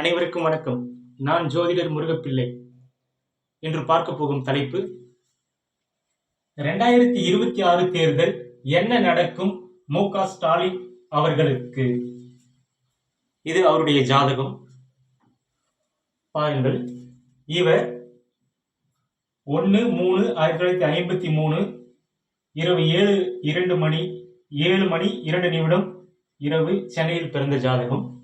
அனைவருக்கும் வணக்கம். நான் ஜோதிடர் முருகப்பிள்ளை இன்று பார்க்க போகும் தலைப்பு ரெண்டாயிரத்தி இருபத்தி ஆறு தேர்தல் என்ன நடக்கும்? மு க ஸ்டாலின் அவர்களுக்கு. இது அவருடைய ஜாதகம். பாருங்கள். இவர் ஒன்று மூணு ஆயிரத்தி தொள்ளாயிரத்தி ஐம்பத்தி மூணு இரவு ஏழு இரண்டு மணி ஏழு மணி இரண்டு நிமிடம் இரவு சென்னையில் பிறந்த ஜாதகம்.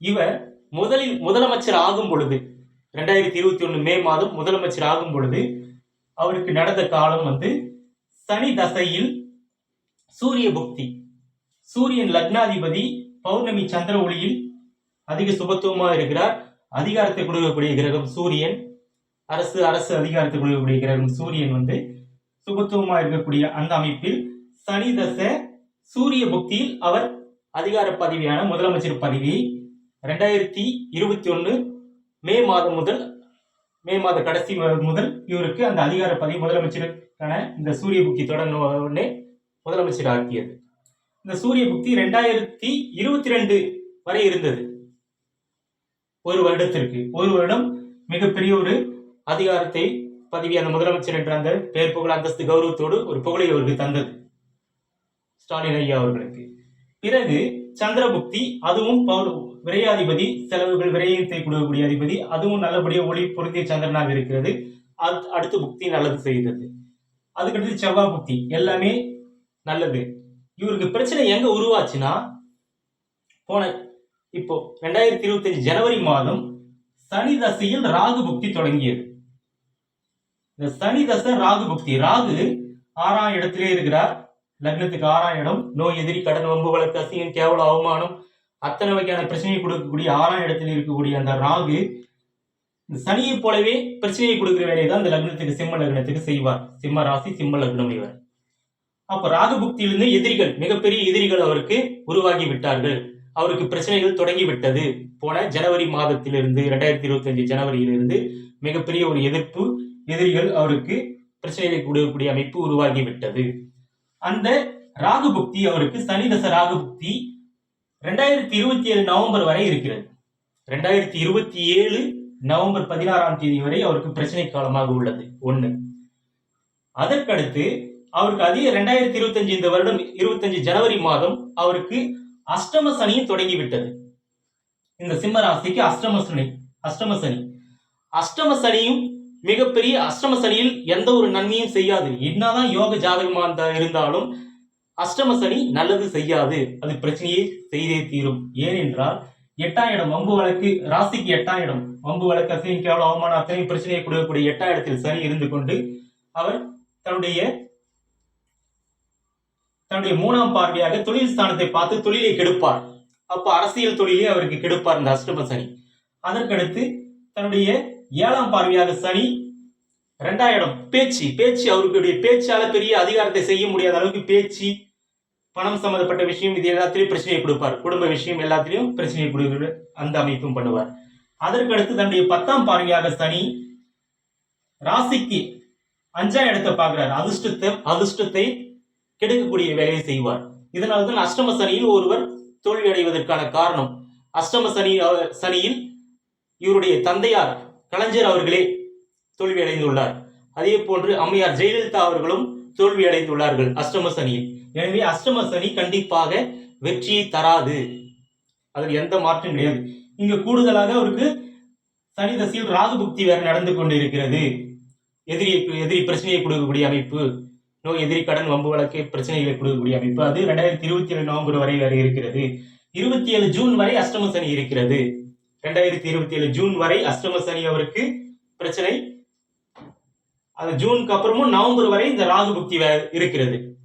இவர் முதலில் முதலமைச்சர் ஆகும் பொழுது ரெண்டாயிரத்தி இருபத்தி ஒன்று மே மாதம் முதலமைச்சர் ஆகும் பொழுது அவருக்கு நடந்த காலம் வந்து சனி தசையில் சூரிய புக்தி. சூரியன் லக்னாதிபதி பௌர்ணமி சந்திர ஒளியில் அதிக சுபத்துவமாக இருக்கிறார். அதிகாரத்தை கொடுக்கக்கூடிய கிரகம் சூரியன். அரசு அரசு அதிகாரத்தை கொடுக்கக்கூடிய கிரகம் சூரியன் வந்து சுபத்துவமாக இருக்கக்கூடிய அந்த அமைப்பில் சனி தசை சூரிய புக்தியில் அவர் அதிகார பதவியான முதலமைச்சர் பதவியை ரெண்டாயிரத்தி இருபத்தி ஒன்று மே மாதம் முதல் மே மாத கடைசி முதல் இவருக்கு அந்த அதிகார பதவி முதலமைச்சருக்கான இந்த சூரிய புக்தி தொடர்ந்த உடனே முதலமைச்சர் ஆக்கியது. இந்த சூரிய புக்தி ரெண்டாயிரத்தி இருபத்தி ரெண்டு வரை இருந்தது. ஒரு வருடத்திற்கு ஒரு வருடம் மிகப்பெரிய ஒரு அதிகாரத்தை பதவி அந்த முதலமைச்சர் என்ற அந்த பெயர் புகழ் அந்தஸ்து கௌரவத்தோடு ஒரு புகழை அவருக்கு தந்தது. ஸ்டாலின் ஐயா அவர்களுக்கு. பிறகு சந்திரபுக்தி அதுவும் பௌர் விரையாதிபதி செலவுகள் விரயத்தை கொடுக்கக்கூடிய அதிபதி அதுவும் நல்லபடியா ஒளி பொருந்திய சந்திரனாக இருக்கிறது. அது- அடுத்து புக்தி நல்லது செய்தது. அதுக்கடுத்து செவ்வாய் புக்தி எல்லாமே நல்லது. இவருக்கு பிரச்சனை எங்க உருவாச்சுன்னா போன இப்போ ரெண்டாயிரத்தி இருபத்தஞ்சு ஜனவரி மாதம் சனி தசையில் ராகு புக்தி தொடங்கியது. இந்த சனி தசை ராகு புக்தி ராகு ஆறாம் இடத்திலே இருக்கிறார். லக்னத்துக்கு ஆறாம் இடம் நோய் எதிரி கடன் வம்பு வழக்கு அசிங்கம் கேவல அவமானம் அத்தனை வகையான பிரச்சனையை கொடுக்கக்கூடிய ஆறாம் இடத்தில் இருக்கக்கூடிய அந்த ராகு இந்த சனியை போலவே பிரச்சனையை கொடுக்கிற வேலையை தான் இந்த லக்னத்துக்கு சிம்ம லக்னத்துக்கு செய்வார். சிம்ம ராசி சிம்ம லக்னம் இவர். அப்ப ராகு புக்தியிலிருந்து எதிரிகள் மிகப்பெரிய எதிரிகள் அவருக்கு உருவாகி விட்டார்கள். அவருக்கு பிரச்சனைகள் தொடங்கி விட்டது. போன ஜனவரி மாதத்திலிருந்து ரெண்டாயிரத்தி இருபத்தி அஞ்சு ஜனவரியிலிருந்து மிகப்பெரிய ஒரு எதிர்ப்பு எதிரிகள் அவருக்கு பிரச்சனைகளை கொடுக்கக்கூடிய அமைப்பு உருவாகி விட்டது. அந்த ராகு புக்தி அவருக்கு சனி தச ராகு புக்தி ரெண்டாயிரத்தி இருபத்தி ஏழு நவம்பர் வரை இருக்கிறது. ரெண்டாயிரத்தி இருபத்தி ஏழு நவம்பர் பதினாறாம் தேதி வரை அவருக்கு பிரச்சனை காலமாக உள்ளது. ஒண்ணு. அதற்கடுத்து அவருக்கு அதிக ரெண்டாயிரத்தி இருபத்தஞ்சு இந்த வருடம் இருபத்தஞ்சு ஜனவரி மாதம் அவருக்கு அஷ்டம சனியும் தொடங்கி விட்டது இந்த சிம்ம ராசிக்கு அஷ்டம சனி அஷ்டம சனி. அஷ்டம சனியும் மிகப்பெரிய அஷ்டம சனியில் எந்த ஒரு நன்மையும் செய்யாது. என்னதான் யோக ஜாதகமாக இருந்தாலும் அஷ்டம சனி நல்லது செய்யாது. அது பிரச்சனையை செய்தே தீரும். ஏனென்றால் எட்டாம் இடம் வம்பு வழக்கு ராசிக்கு எட்டாம் இடம் வம்பு வழக்கு அசையும் கேவல அவமானம் அத்தனையும் பிரச்சனையை கொடுக்கக்கூடிய எட்டாம் இடத்தில் சனி இருந்து கொண்டு அவர் தன்னுடைய தன்னுடைய மூணாம் பார்வையாக தொழில் ஸ்தானத்தை பார்த்து தொழிலை கெடுப்பார். அப்போ அரசியல் தொழிலே அவருக்கு கெடுப்பார் இந்த அஷ்டம சனி. அதற்கடுத்து தன்னுடைய ஏழாம் பார்வையாக சனி ரெண்டாம் இடம் பேச்சு. பேச்சு அவருடைய பேச்சால பெரிய அதிகாரத்தை செய்ய முடியாத அளவுக்கு பேச்சு பணம் சம்பந்தப்பட்ட விஷயம் இது எல்லாத்திலையும் பிரச்சனையை கொடுப்பார். குடும்ப விஷயம் எல்லாத்திலையும் பிரச்சனையை கொடுக்கிற அந்த அமைப்பும் பண்ணுவார். அதற்கடுத்து தன்னுடைய பத்தாம் பார்வையாக சனி ராசிக்கு அஞ்சாம் இடத்தை பார்க்கிறார். அதிர்ஷ்டத்தை அதிர்ஷ்டத்தை கெடுக்கக்கூடிய வேலையை செய்வார். இதனால தான் அஷ்டம சனியில் ஒருவர் தோல்வி அடைவதற்கான காரணம். அஷ்டம சனி சனியில் இவருடைய தந்தையார் கலைஞர் அவர்களே தோல்வி அடைந்துள்ளார் அதே போன்று அம்மையார் ஜெயலலிதா அவர்களும் தோல்வி அடைந்துள்ளார்கள் அஷ்டம சனியில் எனவே அஷ்டம சனி கண்டிப்பாக வெற்றியை தராது. அதில் எந்த மாற்றம் கிடையாது. இங்க கூடுதலாக அவருக்கு சனி தசையில் ராகு புக்தி வேற நடந்து கொண்டு இருக்கிறது எதிரி எதிரி பிரச்சனையை கொடுக்கக்கூடிய அமைப்பு நோய் எதிரி கடன் வம்பு வழக்கு பிரச்சனைகளை கொடுக்கக்கூடிய அமைப்பு. அது ரெண்டாயிரத்தி இருபத்தி ஏழு நவம்பர் வரை வரை இருக்கிறது. இருபத்தி ஏழு ஜூன் வரை அஷ்டம சனி இருக்கிறது. ரெண்டாயிரத்தி இருபத்தி ஏழு ஜூன் வரை அஷ்டம சனி அவருக்கு பிரச்சனை. அது ஜூனுக்கு அப்புறமும் நவம்பர் வரை இந்த ராகு புக்தி வே- இருக்கிறது.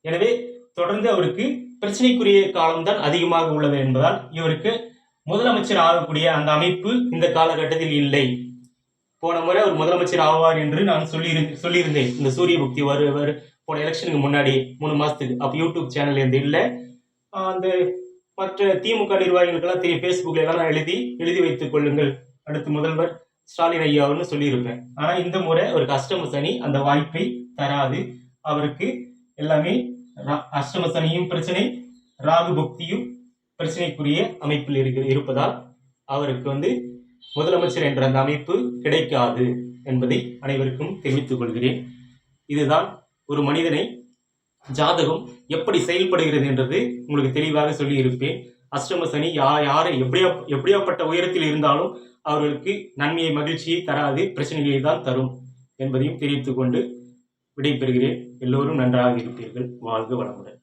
எனவே தொடர்ந்து அவருக்கு பிரச்சனைக்குரிய காலம்தான் அதிகமாக உள்ளது என்பதால் இவருக்கு முதலமைச்சர் ஆகக்கூடிய அந்த அமைப்பு இந்த காலகட்டத்தில் இல்லை. போன முறை அவர் முதலமைச்சர் ஆவார் என்று நான் சொல்லி சொல்லியிருந்தேன். இந்த சூரிய புக்தி வருவர் போன எலெக்ஷனுக்கு முன்னாடி மூணு மாசத்துக்கு. அப்போ யூடியூப் சேனல் இருந்து இல்லை. அந்த மற்ற திமுக நிர்வாகிகளுக்கெல்லாம் தெரியும். ஃபேஸ்புக்ல எல்லாம் நான் எழுதி எழுதி வைத்துக் கொள்ளுங்கள். அடுத்து முதல்வர் ஸ்டாலின் ஐயாவுன்னு சொல்லியிருப்பேன் ஆனா இந்த முறை ஒரு அஷ்டம சனி அந்த வாய்ப்பை தராது. அவருக்கு எல்லாமே ரா- அஷ்டம சனியும் பிரச்சனை ராகு புக்தியும் பிரச்சனைக்குரிய அமைப்பில் இருக்க இருப்பதால் அவருக்கு வந்து முதலமைச்சர் என்ற அந்த அமைப்பு கிடைக்காது என்பதை அனைவருக்கும் தெரிவித்துக் கொள்கிறேன். இதுதான் ஒரு மனிதனை ஜாதகம் எப்படி செயல்படுகிறது என்றது உங்களுக்கு தெளிவாக சொல்லி இருப்பேன் அஷ்டம சனி யா யாரை எப்படியா எப்படியாப்பட்ட உயரத்தில் இருந்தாலும் அவர்களுக்கு நன்மையை மகிழ்ச்சியை தராது பிரச்சனைகளை தான் தரும் என்பதையும் தெரிவித்துக் கொண்டு விடைபெறுகிறேன். எல்லோரும் நன்றாக இருப்பீர்கள். வாழ்க வளமுடன்.